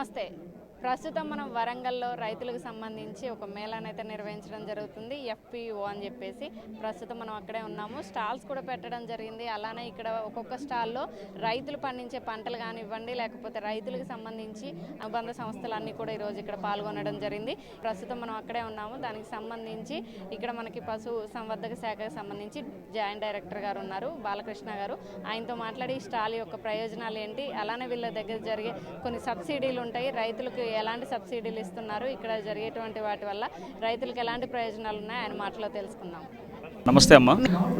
నమస్తే ప్రస్తుతం మనం వరంగల్లో రైతులకు సంబంధించి ఒక మేళాను అయితే నిర్వహించడం జరుగుతుంది ఎఫ్పిఓ అని చెప్పేసి. ప్రస్తుతం మనం అక్కడే ఉన్నాము. స్టాల్స్ కూడా పెట్టడం జరిగింది. అలానే ఇక్కడ ఒక్కొక్క స్టాల్లో రైతులు పండించే పంటలు కానివ్వండి లేకపోతే రైతులకు సంబంధించి అనుబంధ సంస్థలు అన్నీ కూడా ఈరోజు ఇక్కడ పాల్గొనడం జరిగింది. ప్రస్తుతం మనం అక్కడే ఉన్నాము. దానికి సంబంధించి ఇక్కడ మనకి పశు సంవర్ధక శాఖకు సంబంధించి జాయింట్ డైరెక్టర్ గారు ఉన్నారు బాలకృష్ణ గారు. ఆయనతో మాట్లాడి ఈ స్టాల్ యొక్క ప్రయోజనాలు ఏంటి? అలానే వీళ్ళ దగ్గర జరిగే కొన్ని సబ్సిడీలు ఉంటాయి. రైతులకు ఎలాంటి సబ్సిడీలు ఇస్తున్నారు ఇక్కడ జరిగేటువంటి వాటి వల్ల రైతులకు ఎలాంటి ప్రయోజనాలు ఉన్నాయి ఆయన మాటలో తెలుసుకుందాం. నమస్తే అమ్మ.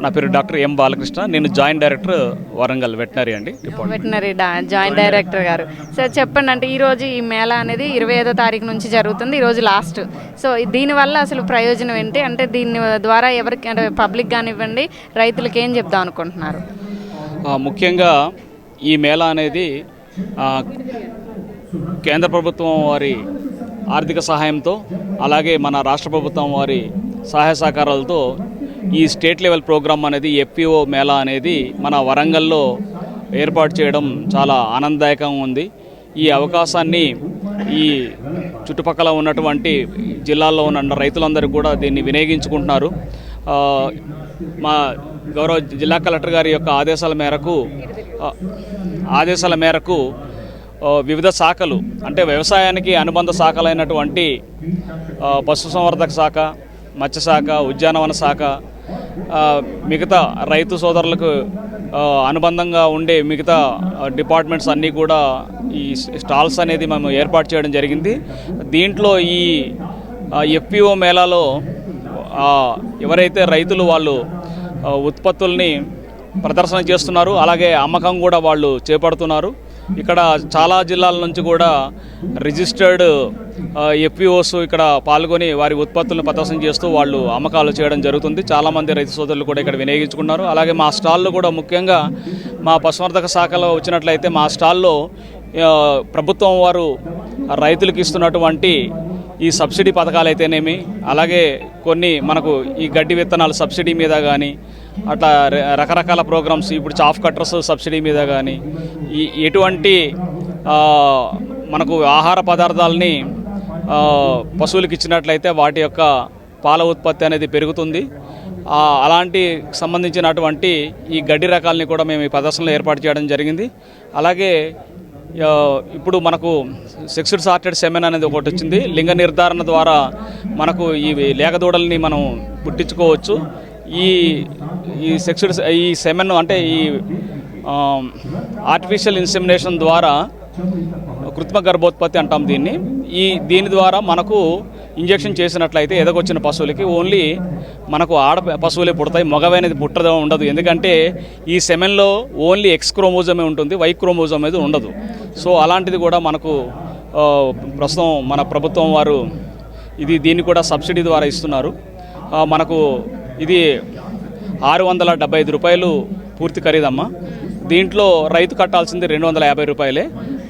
నా పేరు డాక్టర్ ఎం బాలకృష్ణ. నేను జాయింట్ డైరెక్టర్ వరంగల్ వెటనరీ అండి. వెటనరీ జాయింట్ డైరెక్టర్ గారు. సార్ చెప్పండి అంటే ఈ రోజు ఈ మేళా అనేది ఇరవై ఐదో తారీఖు నుంచి జరుగుతుంది ఈ రోజు లాస్ట్. సో దీనివల్ల అసలు ప్రయోజనం ఏంటి? అంటే దీని ద్వారా ఎవరికి అంటే పబ్లిక్ కానివ్వండి రైతులకు ఏం చెప్దాం అనుకుంటున్నారు? ఆ, ముఖ్యంగా ఈ మేళా అనేది ఆ, కేంద్ర ప్రభుత్వం వారి ఆర్థిక సహాయంతో అలాగే మన రాష్ట్ర ప్రభుత్వం వారి సహాయ సహకారాలతో ఈ స్టేట్ లెవెల్ ప్రోగ్రామ్ అనేది ఎఫ్పిఓ మేళా అనేది మన వరంగల్లో ఏర్పాటు చేయడం చాలా ఆనందదాయకంగా ఉంది. ఈ అవకాశాన్ని ఈ చుట్టుపక్కల ఉన్నటువంటి జిల్లాల్లో ఉన్న రైతులందరూ కూడా దీన్ని వినియోగించుకుంటున్నారు. మా గౌరవ జిల్లా కలెక్టర్ గారి యొక్క ఆదేశాల మేరకు ఆదేశాల మేరకు వివిధ శాఖలు అంటే వ్యవసాయానికి అనుబంధ శాఖలైనటువంటి పశుసంవర్ధక శాఖ మత్స్యశాఖ ఉద్యానవన శాఖ మిగతా రైతు సోదరులకు అనుబంధంగా ఉండే మిగతా డిపార్ట్మెంట్స్ అన్నీ కూడా ఈ స్టాల్స్ అనేది మేము ఏర్పాటు చేయడం జరిగింది. దీంట్లో ఈ ఎఫ్పిఓ మేళాలో ఎవరైతే రైతులు వాళ్ళు ఉత్పత్తుల్ని ప్రదర్శన చేస్తున్నారు అలాగే అమ్మకం కూడా వాళ్ళు చేపడుతున్నారు. ఇక్కడ చాలా జిల్లాల నుంచి కూడా రిజిస్టర్డ్ ఎఫ్పిఓస్ ఇక్కడ పాల్గొని వారి ఉత్పత్తులను ప్రదర్శన చేస్తూ వాళ్ళు అమ్మకాలు చేయడం జరుగుతుంది. చాలామంది రైతు సోదరులు కూడా ఇక్కడ వినియోగించుకున్నారు అలాగే మా స్టాల్లో కూడా ముఖ్యంగా మా పశువర్ధక శాఖలో వచ్చినట్లయితే మా స్టాల్లో ప్రభుత్వం వారు రైతులకు ఇస్తున్నటువంటి ఈ సబ్సిడీ పథకాలు అయితేనేమి అలాగే కొన్ని మనకు ఈ గడ్డి విత్తనాలు సబ్సిడీ మీద కానీ అట్లా ర- రకరకాల ప్రోగ్రామ్స్ ఇప్పుడు చాఫ్ కట్టర్స్ సబ్సిడీ మీద కానీ ఈ ఎటువంటి మనకు ఆహార పదార్థాలని పశువులకు ఇచ్చినట్లయితే వాటి యొక్క పాల ఉత్పత్తి అనేది పెరుగుతుంది. అలాంటి సంబంధించినటువంటి ఈ గడ్డి రకాలని కూడా మేము ఈ ప్రదర్శనలో ఏర్పాటు చేయడం జరిగింది. అలాగే ఇప్పుడు మనకు సెక్స్డ్ సార్టెడ్ సెమెన్ అనేది ఒకటి వచ్చింది. లింగ నిర్ధారణ ద్వారా మనకు ఈ లేగదూడల్ని మనం పుట్టించుకోవచ్చు. ఈ ఈ సెక్స్డ్ ఈ సెమెన్ అంటే ఈ ఆర్టిఫిషియల్ ఇన్సెమినేషన్ ద్వారా కృత్రిమ గర్భోత్పత్తి అంటాం దీన్ని. ఈ దీని ద్వారా మనకు ఇంజెక్షన్ చేసినట్లయితే ఎదగొచ్చిన పశువులకి ఓన్లీ మనకు ఆడ పశువులే పుడతాయి మగవైనది పుట్టడం ఉండదు. ఎందుకంటే ఈ సెమెన్లో ఓన్లీ ఎక్స్ క్రోమోజమే ఉంటుంది వై క్రోమోజోమ్ అనేది ఉండదు. సో అలాంటిది కూడా మనకు ప్రస్తుతం మన ప్రభుత్వం వారు ఇది దీన్ని కూడా సబ్సిడీ ద్వారా ఇస్తున్నారు. మనకు ఇది ఆరు వందల డెబ్బై ఐదు రూపాయలు పూర్తి ఖరీదమ్మా. దీంట్లో రైతు కట్టాల్సింది రెండు వందల యాభై రూపాయలే.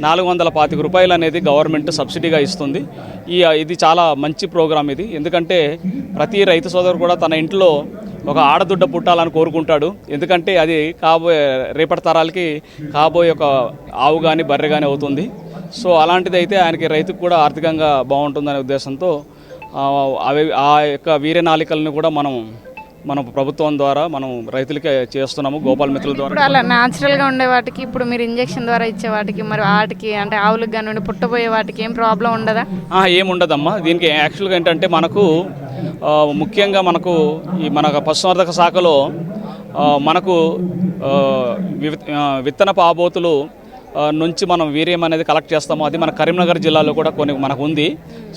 నాలుగు వందల పాతిక రూపాయలు అనేది గవర్నమెంట్ సబ్సిడీగా ఇస్తుంది. ఈ ఇది చాలా మంచి ప్రోగ్రాం ఇది. ఎందుకంటే ప్రతి రైతు సోదరు కూడా తన ఇంట్లో ఒక ఆడదుడ్డ పుట్టాలని కోరుకుంటాడు. ఎందుకంటే అది కాబోయే రేపటి తరాలకి కాబోయే ఒక ఆవు కానీ బర్రె కానీ అవుతుంది. సో అలాంటిది అయితే ఆయనకి రైతుకు కూడా ఆర్థికంగా బాగుంటుందనే ఉద్దేశంతో అవి ఆ యొక్క వీర్యనాళికలను కూడా మనం మన ప్రభుత్వం ద్వారా మనం రైతులకే చేస్తున్నాము గోపాల్ మిత్రుల ద్వారా అలా న్యాచురల్గా ఉండే వాటికి ఇప్పుడు మీరు ఇంజెక్షన్ ద్వారా ఇచ్చే వాటికి మరి వాటికి అంటే ఆవులకు కానివ్వండి పుట్టబోయే వాటికి ఏం ప్రాబ్లం ఉండదా? ఆ, ఏముండదమ్మా దీనికి యాక్చువల్గా ఏంటంటే మనకు ముఖ్యంగా మనకు ఈ మన పశుసంవర్ధక శాఖలో మనకు ఆ, వివి- నుంచి మనం వీర్యం అనేది కలెక్ట్ చేస్తాము అది మన కరీంనగర్ జిల్లాలో కూడా కొన్ని మనకు ఉంది.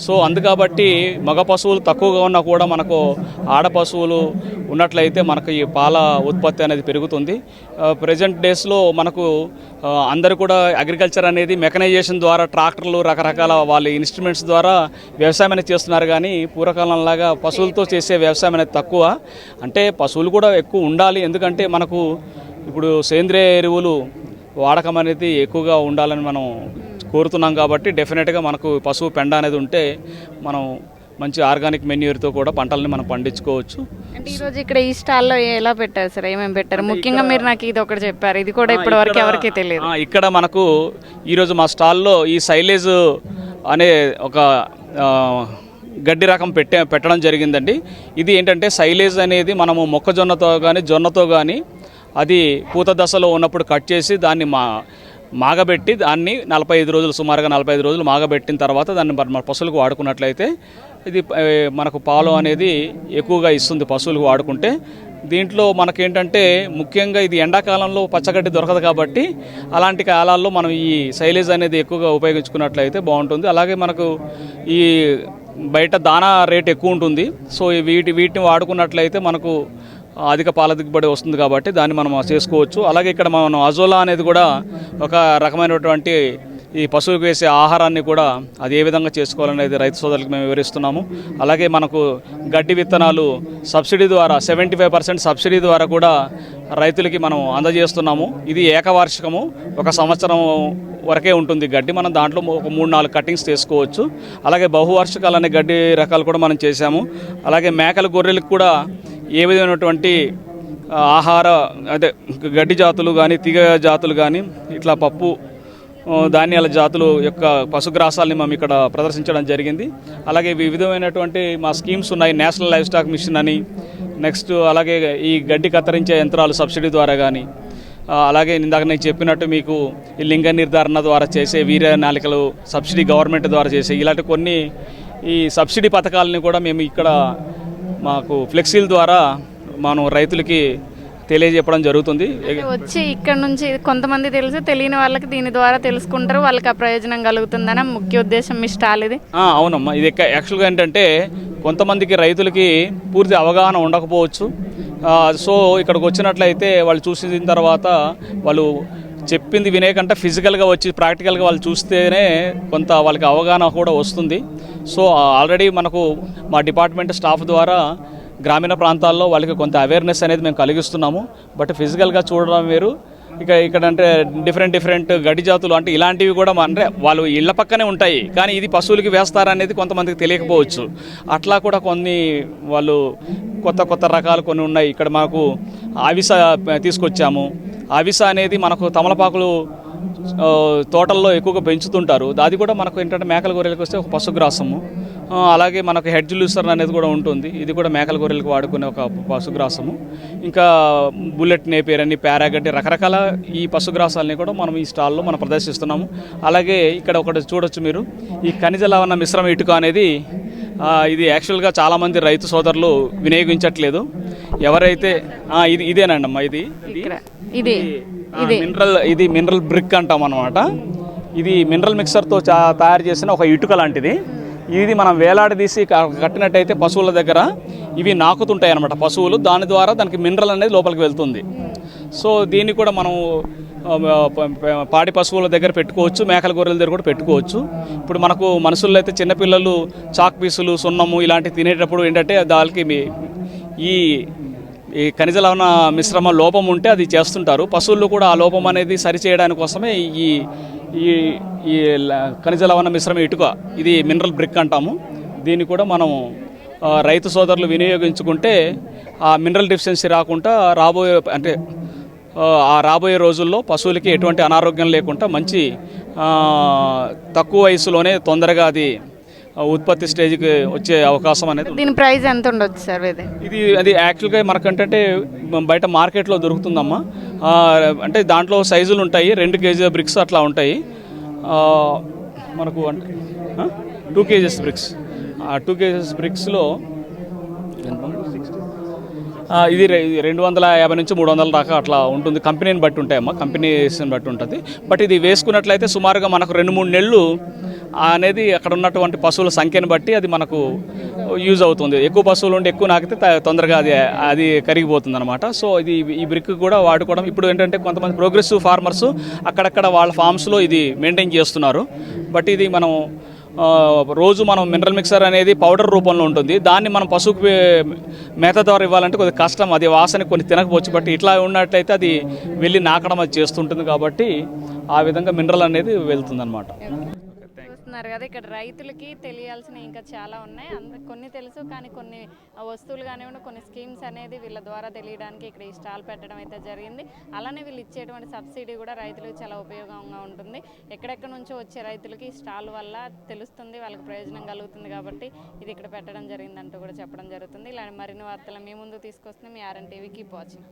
సో అందుకాబట్టి మగ పశువులు తక్కువగా ఉన్నా కూడా మనకు ఆడ పశువులు ఉన్నట్లయితే మనకు ఈ పాల ఉత్పత్తి అనేది పెరుగుతుంది. ప్రజెంట్ డేస్లో మనకు అందరూ కూడా అగ్రికల్చర్ అనేది మెకనైజేషన్ ద్వారా ట్రాక్టర్లు రకరకాల వాళ్ళ ఇన్స్ట్రుమెంట్స్ ద్వారా వ్యవసాయం అనేది చేస్తున్నారు. కానీ పూర్వకాలంలాగా పశువులతో చేసే వ్యవసాయం అనేది తక్కువ. అంటే పశువులు కూడా ఎక్కువ ఉండాలి. ఎందుకంటే మనకు ఇప్పుడు సేంద్రియ ఎరువులు వాడకం అనేది ఎక్కువగా ఉండాలని మనం కోరుతున్నాం కాబట్టి డెఫినెట్గా మనకు పశువు పెండ అనేది ఉంటే మనం మంచి ఆర్గానిక్ మెన్యూర్తో కూడా పంటలని మనం పండించుకోవచ్చు. అంటే ఈరోజు ఇక్కడ ఈ స్టాల్లో ఎలా పెట్టారు సార్? ఏమేమి పెట్టారు? ముఖ్యంగా మీరు నాకు ఇది ఒకటి చెప్పారు. ఇది కూడా ఇప్పటి వరకు ఎవరికీ తెలియదు. ఇక్కడ మనకు ఈరోజు మా స్టాల్లో ఈ సైలేజ్ అనే ఒక గడ్డి రకం పెట్టే పెట్టడం జరిగిందండి. ఇది ఏంటంటే సైలేజ్ అనేది మనము మొక్కజొన్నతో కానీ జొన్నతో కానీ అది పూత దశలో ఉన్నప్పుడు కట్ చేసి దాన్ని మా మాగబెట్టి దాన్ని నలభై ఐదు రోజులు సుమారుగా నలభై ఐదు రోజులు మాగబెట్టిన తర్వాత దాన్ని మన పశువులకు వాడుకున్నట్లయితే ఇది మనకు పాలు అనేది ఎక్కువగా ఇస్తుంది పశువులకు వాడుకుంటే. దీంట్లో మనకేంటంటే ముఖ్యంగా ఇది ఎండాకాలంలో పచ్చగడ్డి దొరకదు కాబట్టి అలాంటి కాలాల్లో మనం ఈ సైలేజ్ అనేది ఎక్కువగా ఉపయోగించుకున్నట్లయితే బాగుంటుంది. అలాగే మనకు ఈ బయట దానా రేట్ ఎక్కువ ఉంటుంది. సో వీటి వీటిని వాడుకున్నట్లయితే మనకు అధిక పాల దిగుబడి వస్తుంది కాబట్టి దాన్ని మనం చేసుకోవచ్చు. అలాగే ఇక్కడ మనం అజోలా అనేది కూడా ఒక రకమైనటువంటి ఈ పశువుకు వేసే ఆహారాన్ని కూడా అది ఏ విధంగా చేసుకోవాలనేది రైతు సోదరులకు మేము వివరిస్తున్నాము. అలాగే మనకు గడ్డి విత్తనాలు సబ్సిడీ ద్వారా సెవెంటీ ఫైవ్ పర్సెంట్ సబ్సిడీ ద్వారా కూడా రైతులకి మనం అందజేస్తున్నాము. ఇది ఏకవార్షికము. ఒక సంవత్సరం వరకే ఉంటుంది గడ్డి. మనం దాంట్లో ఒక మూడు నాలుగు కటింగ్స్ తీసుకోవచ్చు అలాగే బహువార్షికాలు అనే గడ్డి రకాలు కూడా మనం చేశాము. అలాగే మేకల గొర్రెలకు కూడా ఏ విధమైనటువంటి ఆహార అదే గడ్డి జాతులు కానీ తీగ జాతులు కానీ ఇట్లా పప్పు ధాన్యాల జాతులు యొక్క పశుగ్రాసాలని మేము ఇక్కడ ప్రదర్శించడం జరిగింది. అలాగే వివిధమైనటువంటి మా స్కీమ్స్ ఉన్నాయి నేషనల్ లైఫ్ స్టాక్ మిషన్ అని. నెక్స్ట్ అలాగే ఈ గడ్డి కత్తిరించే యంత్రాలు సబ్సిడీ ద్వారా కానీ అలాగే ఇందాక నేను చెప్పినట్టు మీకు ఈ లింగ నిర్ధారణ ద్వారా చేసే వీర నాలికలు సబ్సిడీ గవర్నమెంట్ ద్వారా చేసే ఇలాంటి కొన్ని ఈ సబ్సిడీ పథకాలని కూడా మేము ఇక్కడ మాకు ఫ్లెక్సీల ద్వారా మనం రైతులకి తెలియజెప్పడం జరుగుతుంది. వచ్చి ఇక్కడ నుంచి కొంతమంది తెలుసు తెలియని వాళ్ళకి దీని ద్వారా తెలుసుకుంటారు వాళ్ళకి ఆ ప్రయోజనం కలుగుతుందని ముఖ్య ఉద్దేశం మీ స్టాల్ ఇది. అవునమ్మా. ఇది యాక్చువల్గా ఏంటంటే కొంతమందికి రైతులకి పూర్తి అవగాహన ఉండకపోవచ్చు. సో ఇక్కడికి వచ్చినట్లయితే వాళ్ళు చూసిన తర్వాత వాళ్ళు చెప్పింది వినేకంటే ఫిజికల్గా వచ్చి ప్రాక్టికల్గా వాళ్ళు చూస్తేనే కొంత వాళ్ళకి అవగాహన కూడా వస్తుంది. సో ఆల్రెడీ మనకు మా డిపార్ట్మెంట్ స్టాఫ్ ద్వారా గ్రామీణ ప్రాంతాల్లో వాళ్ళకి కొంత అవేర్నెస్ అనేది మేము కలిగిస్తున్నాము. బట్ ఫిజికల్గా చూడడం వేరు. ఇక ఇక్కడ అంటే డిఫరెంట్ డిఫరెంట్ గడి జాతులు అంటే ఇలాంటివి కూడా మన- అంటే వాళ్ళు ఇళ్ళ పక్కనే ఉంటాయి. కానీ ఇది పశువులకి వేస్తారనేది కొంతమందికి తెలియకపోవచ్చు. అట్లా కూడా కొన్ని వాళ్ళు కొత్త కొత్త రకాలు కొన్ని ఉన్నాయి. ఇక్కడ మాకు ఆవిస తీసుకొచ్చాము. అవిస అనేది మనకు తమలపాకులు తోటల్లో ఎక్కువగా పెంచుతుంటారు. అది కూడా మనకు ఏంటంటే మేకల గొర్రెలకు వస్తే ఒక పశుగ్రాసము అలాగే మనకు హెడ్ లూసర్ అనేది కూడా ఉంటుంది. ఇది కూడా మేకల గొర్రెలకు వాడుకునే ఒక పశుగ్రాసము ఇంకా బుల్లెట్ నేపేర్ అని పారాగడ్డి రకరకాల ఈ పశుగ్రాసాలని కూడా మనం ఈ స్టాల్లో మనం ప్రదర్శిస్తున్నాము. అలాగే ఇక్కడ ఒకటి చూడొచ్చు మీరు. ఈ ఖనిజ లవణ మిశ్రమ ఇటుక అనేది ఇది యాక్చువల్గా చాలామంది రైతు సోదరులు వినియోగించట్లేదు. ఎవరైతే ఇది ఇదేనండి అమ్మా ఇది? ఇది మినరల్ ఇది. మినరల్ బ్రిక్ అంటాం అనమాట ఇది మినరల్ మిక్సర్తో చా తయారు చేసిన ఒక ఇటుక లాంటిది. ఇది మనం వేలాడదీసి కట్టినట్టయితే పశువుల దగ్గర ఇవి నాకుతుంటాయి అనమాట పశువులు. దాని ద్వారా దానికి మినరల్ అనేది లోపలికి వెళ్తుంది. సో దీన్ని కూడా మనం పాడి పశువుల దగ్గర పెట్టుకోవచ్చు మేకల గొర్రెల దగ్గర కూడా పెట్టుకోవచ్చు. ఇప్పుడు మనకు మనుషుల్లో అయితే చిన్నపిల్లలు చాక్ పీసులు సున్నము ఇలాంటివి తినేటప్పుడు ఏంటంటే దానికి మీ- ఈ ఈ ఖనిజ లవణ మిశ్రమ లోపం ఉంటే అది చేస్తుంటారు. పశువుల్లో కూడా ఆ లోపం అనేది సరిచేయడానికి కోసమే ఈ ఈ ఈ ఖనిజ లవణ మిశ్రమ ఇటుక ఇది మినరల్ బ్రిక్ అంటాము. దీన్ని కూడా మనం రైతు సోదరులు వినియోగించుకుంటే ఆ మినరల్ డిఫిషియన్సీ రాకుండా రాబోయే అంటే ఆ, ఆ రాబోయే రోజుల్లో పశువులకి ఎటువంటి అనారోగ్యం లేకుండా మంచి ఆ, తక్కువ వయసులోనే తొందరగా అది ఉత్పత్తి స్టేజ్కి వచ్చే అవకాశం అనేది. దీని ప్రైస్ ఎంత ఉండొచ్చు సార్ ఇది? ఇది అది యాక్చువల్గా మనకంటే బయట మార్కెట్లో దొరుకుతుందమ్మా. ఆ, అంటే దాంట్లో సైజులు ఉంటాయి రెండు కేజీ బ్రిక్స్ అట్లా ఉంటాయి. ఆ, మనకు అంటే టూ కేజెస్ బ్రిక్స్. ఆ టూ కేజెస్ బ్రిక్స్లో ఇది రెండు వందల యాభై నుంచి మూడు వందల దాకా అట్లా ఉంటుంది. కంపెనీని బట్టి ఉంటాయమ్మా కంపెనీస్ని బట్టి ఉంటుంది. బట్ ఇది వేసుకున్నట్లయితే సుమారుగా మనకు రెండు మూడు నెలలు అనేది అక్కడ ఉన్నటువంటి పశువుల సంఖ్యను బట్టి అది మనకు యూజ్ అవుతుంది. ఎక్కువ పశువులు ఉండి ఎక్కువ నాకితే త- తొందరగా అది అది కరిగిపోతుంది అనమాట సో ఇది ఈ బ్రిక్ కూడా వాడుకోవడం. ఇప్పుడు ఏంటంటే కొంతమంది ప్రోగ్రెసివ్ ఫార్మర్స్ అక్కడక్కడ వాళ్ళ ఫామ్స్లో ఇది మెయింటైన్ చేస్తున్నారు. బట్ ఇది మనం రోజు మనం మినరల్ మిక్సర్ అనేది పౌడర్ రూపంలో ఉంటుంది. దాన్ని మనం పశువుకి మేత ద్వారా ఇవ్వాలంటే కొద్దిగా కష్టం. అది వాసన కొన్ని తినకపోవచ్చు. బట్ ఇట్లా ఉన్నట్లయితే అది వెళ్ళి నాకడం అది చేస్తుంటుంది కాబట్టి ఆ విధంగా మినరల్ అనేది వెళ్తుంది అనమాట చూస్తున్నారు కదా ఇక్కడ రైతులకి తెలియాల్సిన ఇంకా చాలా ఉన్నాయి. అంద కొన్ని తెలుసు కానీ కొన్ని వస్తువులు కానివ్వండి కొన్ని స్కీమ్స్ అనేది వీళ్ళ ద్వారా తెలియడానికి ఇక్కడ ఈ స్టాల్ పెట్టడం అయితే జరిగింది. అలానే వీళ్ళు ఇచ్చేటువంటి సబ్సిడీ కూడా రైతులకు చాలా ఉపయోగంగా ఉంటుంది. ఎక్కడెక్కడ నుంచో వచ్చే రైతులకి ఈ స్టాల్ వల్ల తెలుస్తుంది వాళ్ళకి ప్రయోజనం కలుగుతుంది కాబట్టి ఇది ఇక్కడ పెట్టడం జరిగిందంటూ కూడా చెప్పడం జరుగుతుంది. ఇలాంటి మరిన్ని వార్తలు మీ ముందు తీసుకొస్తుంది మీ ఆర్ఎన్ టీవీకి వాచింగ్